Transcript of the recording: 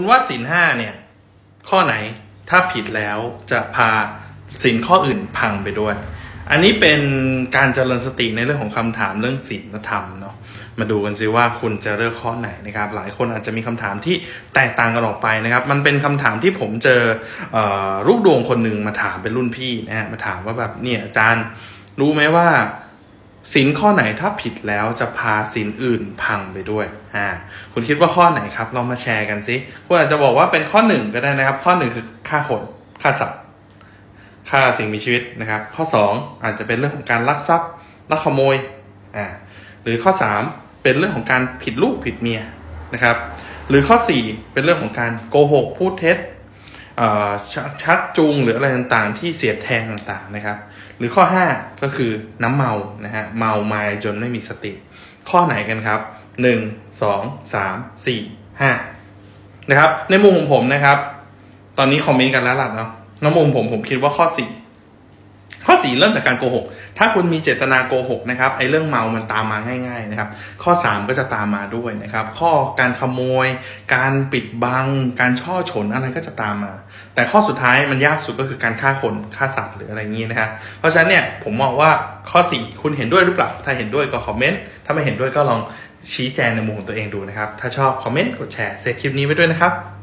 คุณว่าสินห้าเนี่ย ข้อไหนถ้าผิดแล้วจะพาสินข้ออื่นพังไปด้วย อันนี้เป็นการเจริญสติในเรื่องของคำถามเรื่องศีลธรรมเนาะมาดูกันซิว่าคุณจะเลือกข้อไหนนะครับ หลายคนอาจจะมีคำถามที่แตกต่างกันออกไปนะครับ มันเป็นคำถามที่ผมเจอเออรูปดวงคนหนึ่งมาถามเป็นรุ่นพี่นะฮะมาถามว่าแบบเนี่ยอาจารย์รู้ไหมว่า สินข้อไหนถ้าผิดแล้วจะพาสินอื่นพังไปด้วยอ่าคุณคิดว่าข้อไหนครับลองมาแชร์กันสิคุณอาจจะบอกว่าเป็นข้อหนึ่งก็ได้นะครับ ข้อหนึ่งคือฆ่าคนฆ่าสัตว์ฆ่าสิ่งมีชีวิตนะครับ ข้อสองอาจจะเป็นเรื่องของการลักทรัพย์ลักขโมยอ่าหรือข้อสามเป็นเรื่องของการผิดลูกผิดเมียนะครับ หรือข้อสี่เป็นเรื่องของการโกหกพูดเท็จ ชชักจูงหรืออะไรต่างๆ ที่เสียดแทงต่างๆนะครับ หรือข้อ 5 ก็คือน้ำเมานะฮะเมาไมาจนไม่มีสติ ข้อไหนกันครับ 1 2 3 4 5นะครับในมุมของผมนะครับ ตอนนี้คอมเมนต์กันแล้วล่ะเนาะในมุมผมผมคิดว่าข้อ 4 ข้อสี่เริ่มจากการโกหก ถ้าคุณมีเจตนาโกหกนะครับไอ้เรื่องเมามันตามมาง่าย ๆนะครับ ข้อสามก็จะตามมาด้วยนะครับ ข้อการขโมย การปิดบัง การช่อฉนอะไรก็จะตามมา แต่ข้อสุดท้ายมันยากสุดก็คือการฆ่าคนฆ่าสัตว์หรืออะไรอย่างนี้นะครับเพราะฉะนั้นเนี่ยผมมองว่าข้อสี่คุณเห็นด้วยหรือเปล่า ถ้าเห็นด้วยก็คอมเมนต์ถ้าไม่เห็นด้วยก็ลองชี้แจงในมุมของตัวเองดูนะครับ ถ้าชอบคอมเมนต์กดแชร์เซฟคลิปนี้ไว้ด้วยนะครับ